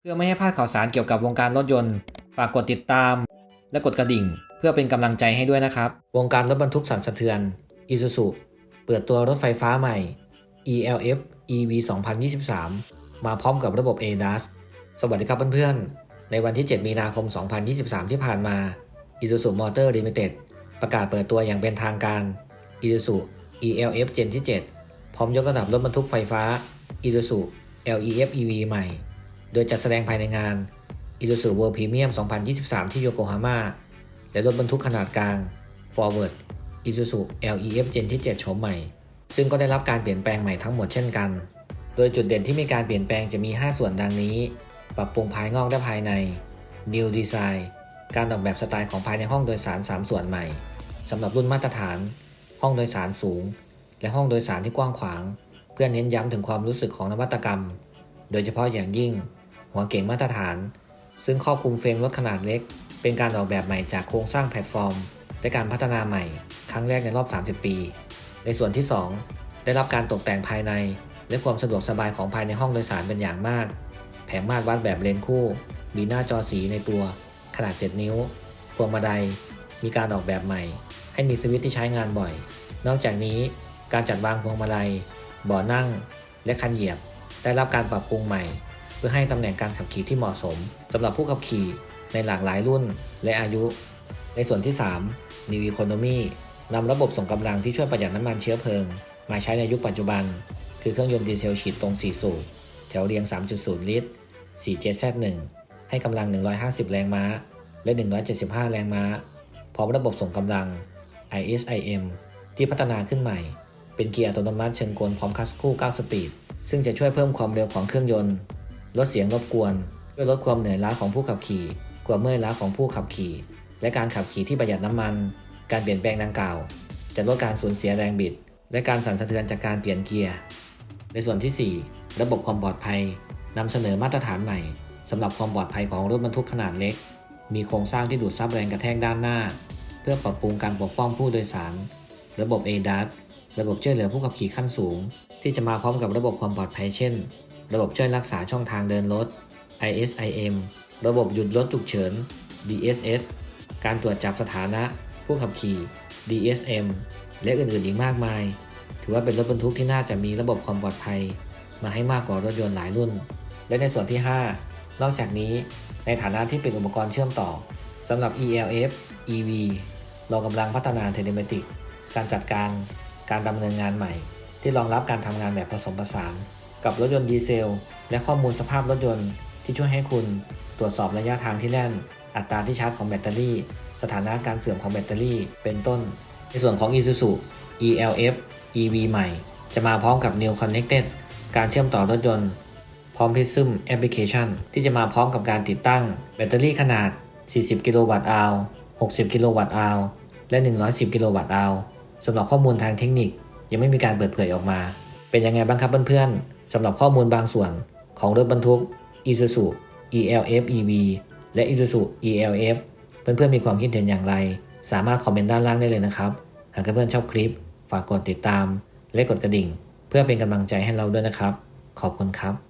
เพื่อไม่ให้พลาดข่าวสารเกี่ยวกับวงการรถยนต์ ฝากกดติดตาม และกดกระดิ่ง เพื่อเป็นกำลังใจให้ด้วยนะครับ วงการรถบรรทุกสั่นสะเทือน Isuzu เปิดตัวรถไฟฟ้าใหม่ ELF EV 2023 มาพร้อมกับระบบ ADAS สวัสดีครับเพื่อนๆ ในวันที่ 7 มีนาคม 2023 ที่ผ่านมา Isuzu Motor Limited ประกาศเปิดตัวอย่างเป็นทางการ Isuzu ELF Gen ที่ 7 พร้อมยกระดับรถบรรทุกไฟฟ้า Isuzu LEF EV ใหม่ โดยจัดแสดงภายในงาน Isuzu World Premium 2023 ที่โยโกฮาม่า และรถบรรทุกขนาดกลาง Forward Isuzu LEF Gen ที่ 7 โฉมใหม่ ซึ่งก็ได้รับการเปลี่ยนแปลงใหม่ทั้งหมดเช่นกัน โดยจุดเด่นที่มีการเปลี่ยนแปลงจะมี 5 ส่วนดังนี้ ปรับปรุงภายนอกและภายใน New Design การออกแบบสไตล์ของภายในห้องโดยสาร 3 ส่วนใหม่สำหรับรุ่นมาตรฐาน ห้องโดยสารสูง และห้องโดยสารที่กว้างขวาง เพื่อเน้นย้ำถึงความรู้สึกของนวัตกรรม โดยเฉพาะอย่างยิ่ง หัวเก่งมาตรฐาน ซึ่งครอบคลุมเฟรมรถขนาดเล็ก เป็นการออกแบบใหม่จากโครงสร้างแพลตฟอร์ม และการพัฒนาใหม่ ครั้งแรกในรอบ 30 ปี ในส่วนที่ 2 ได้รับการตกแต่งภายใน และความสะดวกสบายของภายในห้องโดยสารเป็นอย่างมาก แผงมาตรวัดแบบเลนคู่ มีหน้าจอสีในตัว ขนาด 7 นิ้ว พวงมาลัย มีการออกแบบใหม่ ให้มีสวิตช์ที่ใช้งานบ่อย นอกจากนี้การจัดวางพวงมาลัยเบาะนั่ง และคันเหยียบ ได้รับการปรับปรุงใหม่ เพื่อให้ตำแหน่งการขับขี่ที่เหมาะสมสำหรับผู้ขับขี่ในหลากหลายรุ่นและอายุ ในส่วนที่ 3 New Economy นำระบบส่งกำลังที่ช่วยประหยัดน้ำมันเชื้อเพลิง มาใช้ในยุคปัจจุบัน คือเครื่องยนต์ดีเซลฉีดตรง 4 สูบแถวเรียง 3.0 ลิตร 4JZ1 ให้กำลัง 150 แรงม้า และ 175 แรงม้า พร้อมระบบส่งกำลัง ISIM ที่พัฒนาขึ้นใหม่ เป็นเกียร์อัตโนมัติเชิงกลพร้อมคัสคู่ 9 สปีด ซึ่งจะช่วยเพิ่มความเร็วของเครื่องยนต์ ลดเสียงรบกวนช่วยลดความเหนื่อยล้าของผู้ขับขี่ความเมื่อยล้าของผู้ขับขี่ และการขับขี่ที่ประหยัดน้ำมัน การเปลี่ยนแปลงดังกล่าว จะลดการสูญเสียแรงบิด และการสั่นสะเทือนจากการเปลี่ยนเกียร์ ในส่วนที่ 4 ระบบความปลอดภัยนำเสนอมาตรฐานใหม่สำหรับความปลอดภัยของรถบรรทุกขนาดเล็ก มีโครงสร้างที่ดูดซับแรงกระแทกด้านหน้า เพื่อปรับปรุงการปกป้องผู้โดยสาร ระบบ ADAS ระบบช่วยเหลือผู้ขับขี่ขั้นสูง ที่จะมาพร้อมกับระบบความปลอดภัยเช่น ระบบช่วยรักษาช่องทางเดินรถ ISIM ระบบหยุดรถฉุกเฉิน DSS การตรวจจับสถานะผู้ขับขี่ DSM และอื่นๆอีกมากมาย ถือว่าเป็นรถบรรทุกที่น่าจะมีระบบความปลอดภัย มาให้มากกว่ารถยนต์หลายรุ่น และในส่วนที่ 5 นอกจากนี้ในฐานะที่เป็นอุปกรณ์เชื่อมต่อสำหรับ ELF EV เรากำลังพัฒนาเทเลเมติก การจัดการ การดำเนินงานใหม่ ที่รองรับการทำงานแบบผสมผสาน กับรถยนต์ดีเซล และข้อมูลสภาพรถยนต์ ที่ช่วยให้คุณตรวจสอบระยะทางที่แล่น อัตราที่ชาร์จของแบตเตอรี่ สถานะการเสื่อมของแบตเตอรี่ เป็นต้น ในส่วนของ Isuzu ELF EV ใหม่ จะมาพร้อมกับ New Connected การเชื่อมต่อรถยนต์พร้อม Prism Application ที่จะมาพร้อมกับการติดตั้ง แบตเตอรี่ขนาด 40 กิโลวัตต์อาว60 กิโลวัตต์อาวและ 110 กิโลวัตต์อาว สำหรับข้อมูลทางเทคนิคยังไม่มีการเปิดเผยออกมา เป็นยังไงบ้างครับเพื่อนๆสำหรับข้อมูลบางส่วนของรถบรรทุก Isuzu ELF EV และ Isuzu ELF เพื่อนๆมีความคิดเห็นอย่างไร สามารถคอมเมนต์ด้านล่างได้เลยนะครับ หากเพื่อนๆชอบคลิป ฝากกดติดตาม และกดกระดิ่ง เพื่อเป็นกำลังใจให้เราด้วยนะครับ ขอบคุณครับ